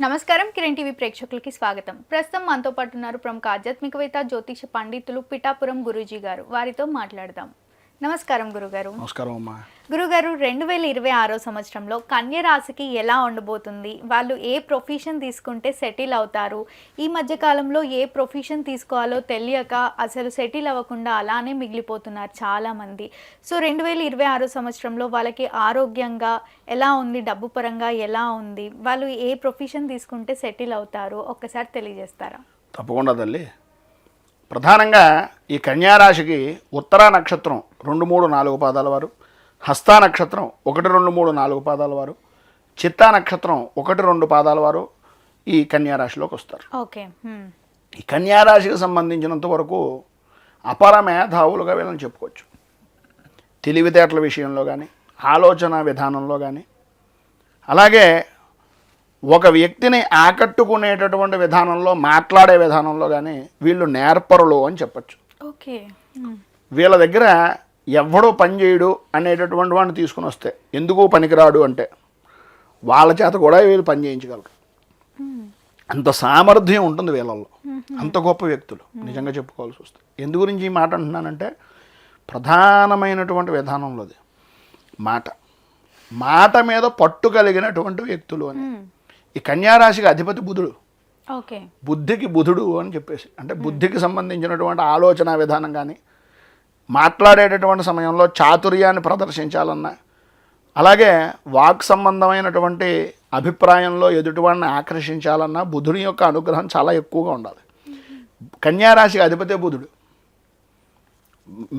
నమస్కారం కిరణ్ టీవీ ప్రేక్షకులకి స్వాగతం. ప్రస్తుతం మనతో పాటు ఉన్నారు ప్రముఖ ఆధ్యాత్మికవేత్త జ్యోతిష పండితులు పిఠాపురం గురూజీ గారు. వారితో మాట్లాడదాం. నమస్కారం గురుగారు. నమస్కారం అమ్మా. గురుగారు రెండు వేల ఇరవై ఆరో సంవత్సరంలో కన్య రాశికి ఎలా ఉండబోతుంది? వాళ్ళు ఏ ప్రొఫెషన్ తీసుకుంటే సెటిల్ అవుతారు? ఈ మధ్య కాలంలో ఏ ప్రొఫెషన్ తీసుకోవాలో తెలియక అసలు సెటిల్ అవ్వకుండా అలానే మిగిలిపోతున్నారు చాలామంది. సో రెండు వేల ఇరవై ఆరో సంవత్సరంలో వాళ్ళకి ఆరోగ్యంగా ఎలా ఉంది? డబ్బు పరంగా ఎలా ఉంది? వాళ్ళు ఏ ప్రొఫెషన్ తీసుకుంటే సెటిల్ అవుతారు? ఒక్కసారి తెలియజేస్తారా? తప్పకుండా తల్లి. ప్రధానంగా ఈ కన్యారాశికి ఉత్తరా నక్షత్రం రెండు మూడు నాలుగు పాదాల వారు. హస్తా నక్షత్రం ఒకటి రెండు మూడు నాలుగు పాదాల వారు. చిత్తా నక్షత్రం ఒకటి రెండు పాదాల వారు ఈ కన్యారాశిలోకి వస్తారు. ఓకే. ఈ కన్యారాశికి సంబంధించినంత వరకు అపర మేధావులుగా వీళ్ళని చెప్పుకోవచ్చు. తెలివితేటల విషయంలో కానీ ఆలోచన విధానంలో కానీ అలాగే ఒక వ్యక్తిని ఆకట్టుకునేటటువంటి విధానంలో మాట్లాడే విధానంలో కానీ వీళ్ళు నేర్పరులు అని చెప్పచ్చు. ఓకే. వీళ్ళ దగ్గర ఎవడో పని చేయడు అనేటటువంటి వాడిని తీసుకుని వస్తే ఎందుకు పనికిరాడు అంటే వాళ్ళ చేత కూడా వీళ్ళు పని చేయించగలరు. అంత సామర్థ్యం ఉంటుంది వీళ్ళల్లో. అంత గొప్ప వ్యక్తులు. నిజంగా చెప్పుకోవాల్సి వస్తుంది ఎందు గురించి ఈ మాట అంటున్నానంటే ప్రధానమైనటువంటి విధానంలోది మాట. మాట మీద పట్టు కలిగినటువంటి వ్యక్తులు అని. ఈ కన్యారాశికి అధిపతి బుధుడు. ఓకే. బుద్ధికి బుధుడు అని చెప్పేసి. అంటే బుద్ధికి సంబంధించినటువంటి ఆలోచన విధానం కానీ మాట్లాడేటటువంటి సమయంలో చాతుర్యాన్ని ప్రదర్శించాలన్నా అలాగే వాక్ సంబంధమైనటువంటి అభిప్రాయంలో ఎదుటివాడిని ఆకర్షించాలన్నా బుధుని యొక్క అనుగ్రహం చాలా ఎక్కువగా ఉండాలి. కన్యారాశికి అధిపతే బుధుడు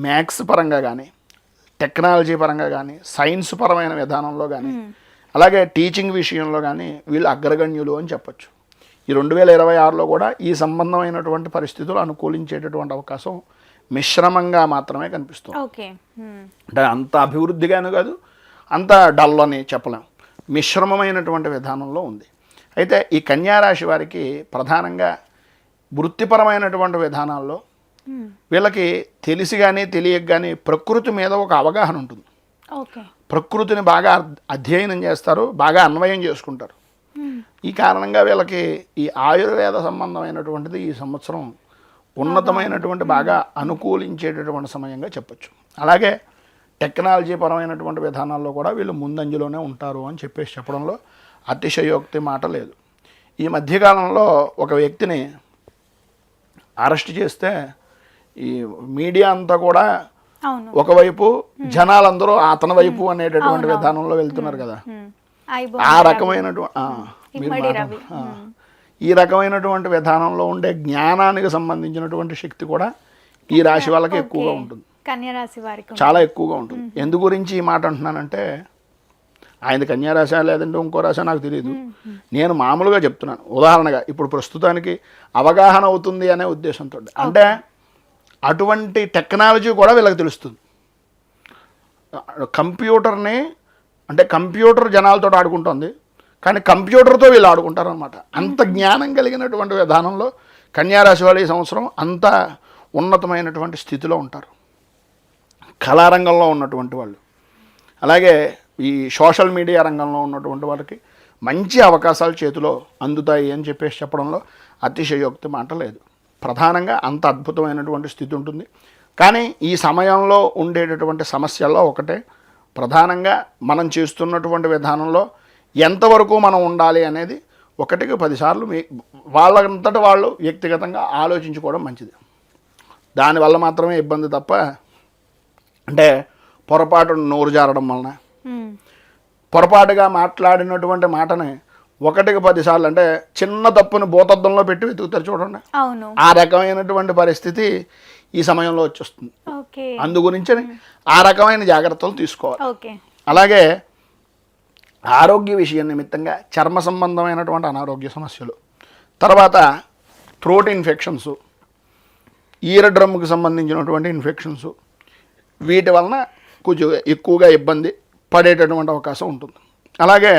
మ్యాథ్స్ పరంగా కానీ టెక్నాలజీ పరంగా కానీ సైన్స్ పరమైన విధానంలో కానీ అలాగే టీచింగ్ విషయంలో కానీ వీళ్ళు అగ్రగణ్యులు అని చెప్పొచ్చు. ఈ రెండు వేల ఇరవై ఆరులో కూడా ఈ సంబంధమైనటువంటి పరిస్థితులు అనుకూలించేటటువంటి అవకాశం మిశ్రమంగా మాత్రమే కనిపిస్తుంది. అంటే అంత అభివృద్ధిగాను కాదు అంత డల్ అని చెప్పలేం. మిశ్రమమైనటువంటి విధానంలో ఉంది. అయితే ఈ కన్యారాశి వారికి ప్రధానంగా వృత్తిపరమైనటువంటి విధానాల్లో. వీళ్ళకి తెలిసి కానీ తెలియక కానీ ప్రకృతి మీద ఒక అవగాహన ఉంటుంది. ప్రకృతిని బాగా అధ్యయనం చేస్తారు బాగా అన్వయం చేసుకుంటారు. ఈ కారణంగా వీళ్ళకి ఈ ఆయుర్వేద సంబంధమైనటువంటిది ఈ సంవత్సరం ఉన్నతమైనటువంటి బాగా అనుకూలించేటటువంటి సమయంగా చెప్పొచ్చు. అలాగే టెక్నాలజీ పరమైనటువంటి విధానాల్లో కూడా వీళ్ళు ముందంజలోనే ఉంటారు అని చెప్పేసి చెప్పడంలో అతిశయోక్తి మాట లేదు. ఈ మధ్యకాలంలో ఒక వ్యక్తిని అరెస్ట్ చేస్తే ఈ మీడియా అంతా కూడా ఒకవైపు జనాలందరూ అతని వైపు అనేటటువంటి విధానంలో వెళ్తున్నారు కదా. ఆ రకమైనటువంటి మీరు ఈ రకమైనటువంటి విధానంలో ఉండే జ్ఞానానికి సంబంధించినటువంటి శక్తి కూడా ఈ రాశి వాళ్ళకి ఎక్కువగా. ఉంటుంది. కన్యరాశి వారికి. చాలా ఎక్కువగా ఉంటుంది. ఎందు గురించి ఈ మాట అంటున్నానంటే ఆయన కన్యారాశ లేదంటే ఇంకో రాశ నాకు తెలియదు. నేను మామూలుగా చెప్తున్నాను. ఉదాహరణగా ఇప్పుడు ప్రస్తుతానికి అవగాహన అవుతుంది అనే ఉద్దేశంతో. అంటే అటువంటి టెక్నాలజీ కూడా వీళ్ళకి తెలుస్తుంది. కంప్యూటర్ని అంటే కంప్యూటర్ జనాలతో ఆడుకుంటుంది. కానీ కంప్యూటర్తో వీళ్ళు ఆడుకుంటారు అనమాట అంత జ్ఞానం కలిగినటువంటి విధానంలో కన్యారాశి వాళ్ళు ఈ సంవత్సరం అంత ఉన్నతమైనటువంటి స్థితిలో ఉంటారు. కళారంగంలో ఉన్నటువంటి వాళ్ళు. అలాగే ఈ సోషల్ మీడియా రంగంలో ఉన్నటువంటి వాళ్ళకి మంచి అవకాశాలు చేతిలో అందుతాయి అని చెప్పేసి చెప్పడంలో అతిశయోక్తి మాట లేదు. ప్రధానంగా అంత అద్భుతమైనటువంటి స్థితి ఉంటుంది. కానీ ఈ సమయంలో ఉండేటటువంటి సమస్యల్లో ఒకటే. ప్రధానంగా మనం చేస్తున్నటువంటి విధానంలో ఎంతవరకు మనం ఉండాలి అనేది ఒకటికి పదిసార్లు మీ వాళ్ళంతటి వాళ్ళు వ్యక్తిగతంగా ఆలోచించుకోవడం మంచిది. దానివల్ల మాత్రమే ఇబ్బంది తప్ప అంటే పొరపాటు నోరు జారడం వలన. పొరపాటుగా మాట్లాడినటువంటి మాటని ఒకటికి పదిసార్లు అంటే చిన్న తప్పుని భూతద్దంలో పెట్టి వెతుకుతారు చూడండి. అవును. ఆ రకమైనటువంటి పరిస్థితి ఈ సమయంలో వచ్చేస్తుంది. అందు గురించి ఆ రకమైన జాగ్రత్తలు తీసుకోవాలి. అలాగే ఆరోగ్య విషయం నిమిత్తంగా చర్మ సంబంధమైనటువంటి అనారోగ్య సమస్యలు. తర్వాత థ్రోట్ ఇన్ఫెక్షన్స్ ఈర డ్రమ్కి సంబంధించినటువంటి ఇన్ఫెక్షన్స్ వీటి వలన కొంచెం ఎక్కువగా ఇబ్బంది పడేటటువంటి అవకాశం ఉంటుంది. అలాగే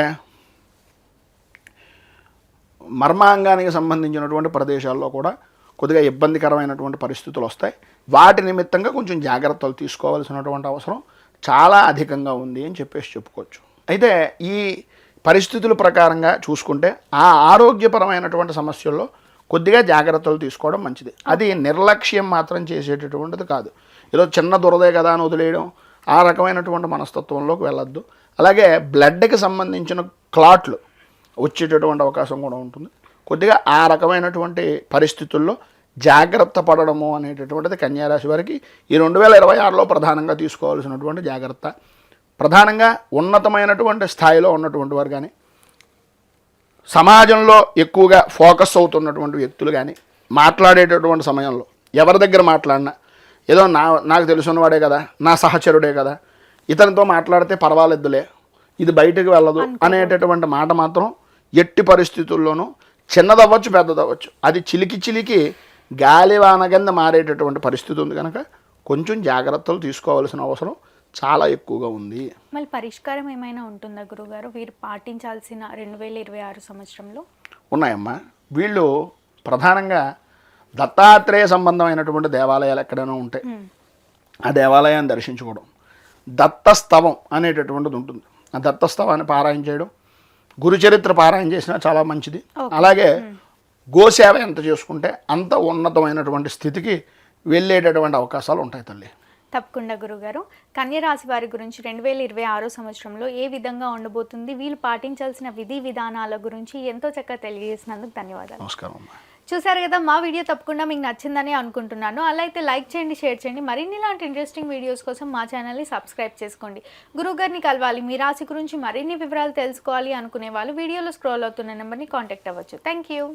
మర్మాంగానికి సంబంధించినటువంటి ప్రదేశాల్లో కూడా కొద్దిగా ఇబ్బందికరమైనటువంటి పరిస్థితులు వస్తాయి. వాటి నిమిత్తంగా కొంచెం జాగ్రత్తలు తీసుకోవాల్సినటువంటి అవసరం చాలా అధికంగా ఉంది అని చెప్పేసి చెప్పుకోవచ్చు. అయితే ఈ పరిస్థితుల ప్రకారంగా చూసుకుంటే ఆ ఆరోగ్యపరమైనటువంటి సమస్యల్లో కొద్దిగా జాగ్రత్తలు తీసుకోవడం మంచిది. అది నిర్లక్ష్యం మాత్రం చేసేటటువంటిది కాదు. ఏదో చిన్న దురదే కదా అని వదిలేయడం ఆ రకమైనటువంటి మనస్తత్వంలోకి వెళ్ళొద్దు. అలాగే బ్లడ్కి సంబంధించిన క్లాట్లు వచ్చేటటువంటి అవకాశం కూడా ఉంటుంది. కొద్దిగా ఆ రకమైనటువంటి పరిస్థితుల్లో జాగ్రత్త పడడము అనేటటువంటిది కన్యారాశి వారికి ఈ రెండు వేల ఇరవై ఆరులో ప్రధానంగా తీసుకోవాల్సినటువంటి జాగ్రత్త. ప్రధానంగా ఉన్నతమైనటువంటి స్థాయిలో ఉన్నటువంటి వారు కానీ సమాజంలో ఎక్కువగా ఫోకస్ అవుతున్నటువంటి వ్యక్తులు కానీ మాట్లాడేటటువంటి సమయంలో ఎవరి దగ్గర మాట్లాడినా ఏదో నా నాకు తెలుసున్నవాడే కదా నా సహచరుడే కదా ఇతనితో మాట్లాడితే పర్వాలేదులే ఇది బయటకు వెళ్ళదు అనేటటువంటి మాట మాత్రం ఎట్టి పరిస్థితుల్లోనూ చిన్నదవ్వచ్చు పెద్దదవ్వచ్చు. అది చిలికి చిలికి గాలివాన కింద మారేటటువంటి పరిస్థితి ఉంది కనుక కొంచెం జాగ్రత్తలు తీసుకోవాల్సిన అవసరం చాలా ఎక్కువగా ఉంది. మళ్ళీ పరిష్కారం ఏమైనా ఉంటుందా గురుగారు? వీరు పాటించాల్సిన రెండు వేల ఇరవై ఆరు సంవత్సరంలో? ఉన్నాయమ్మా. వీళ్ళు ప్రధానంగా దత్తాత్రేయ సంబంధమైనటువంటి దేవాలయాలు ఎక్కడైనా ఉంటాయి ఆ దేవాలయాన్ని దర్శించుకోవడం. దత్తస్తవం అనేటటువంటిది ఉంటుంది. ఆ దత్తస్తవాన్ని పారాయణ చేయడం. గురుచరిత్ర పారాయణ చేసినా చాలా మంచిది. అలాగే గోసేవ ఎంత చేసుకుంటే అంత ఉన్నతమైనటువంటి స్థితికి వెళ్ళేటటువంటి అవకాశాలు ఉంటాయి తల్లి. తప్పకుండా గురుగారు. కన్య రాశి వారి గురించి రెండు వేల ఇరవై ఆరో సంవత్సరంలో ఏ విధంగా ఉండబోతుంది? వీళ్ళు పాటించాల్సిన విధి విధానాల గురించి ఎంతో చక్కగా తెలియజేసినందుకు ధన్యవాదాలు. నమస్కారం చూసారు కదా మా వీడియో తప్పకుండా మీకు నచ్చిందని అనుకుంటున్నాను. అలా అయితే లైక్ చేయండి షేర్ చేయండి. మరిన్ని ఇలాంటి ఇంట్రెస్టింగ్ వీడియోస్ కోసం మా ఛానల్ని సబ్స్క్రైబ్ చేసుకోండి. గురుగారిని కలవాలి మీ రాశి గురించి మరిన్ని వివరాలు తెలుసుకోవాలి అనుకునే వాళ్ళు వీడియోలో స్క్రోల్ అవుతున్న నెంబర్ని కాంటాక్ట్ అవ్వచ్చు. Thank you